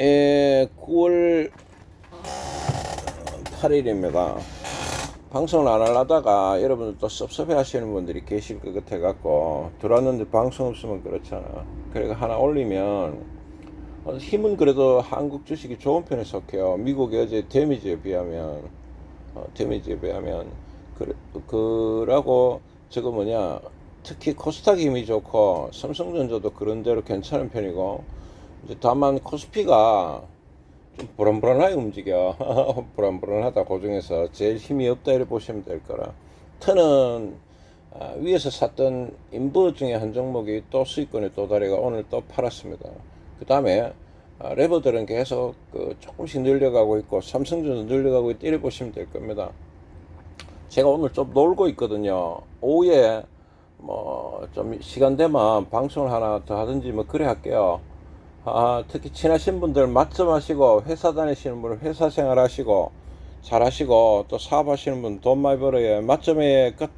에, 9월 8일입니다. 방송을 안 하려다가 여러분들 또 섭섭해 하시는 분들이 계실 것 같아 갖고 들어왔는데 방송 없으면 그렇잖아. 그래가 하나 올리면 어, 힘은 그래도 한국 주식이 좋은 편에 속해요. 미국의 어제 데미지에 비하면 어, 데미지에 비하면 그, 그라고 저거 뭐냐 특히 코스닥 힘이 좋고 삼성전자도 그런 대로 괜찮은 편이고 이제 다만 코스피가 좀 불안불안하게 움직여. 불안불안하다 그 중에서 제일 힘이 없다 이렇게 보시면 될 거라. 터는 아, 위에서 샀던 인버 중에 한 종목이 또 수익권에 도다리가 오늘 또 팔았습니다. 그 다음에 아, 레버들은 계속 그 조금씩 늘려가고 있고 삼성전자 늘려가고 있다 이렇게 보시면 될 겁니다. 제가 오늘 좀 놀고 있거든요. 오후에 뭐 좀 시간 되면 방송을 하나 더 하든지 뭐 그래 할게요 아, 특히 친하신 분들 맛점 하시고 회사 다니시는 분은 회사 생활 하시고 잘 하시고 또 사업 하시는 분 돈 많이 벌어야 맛점에 그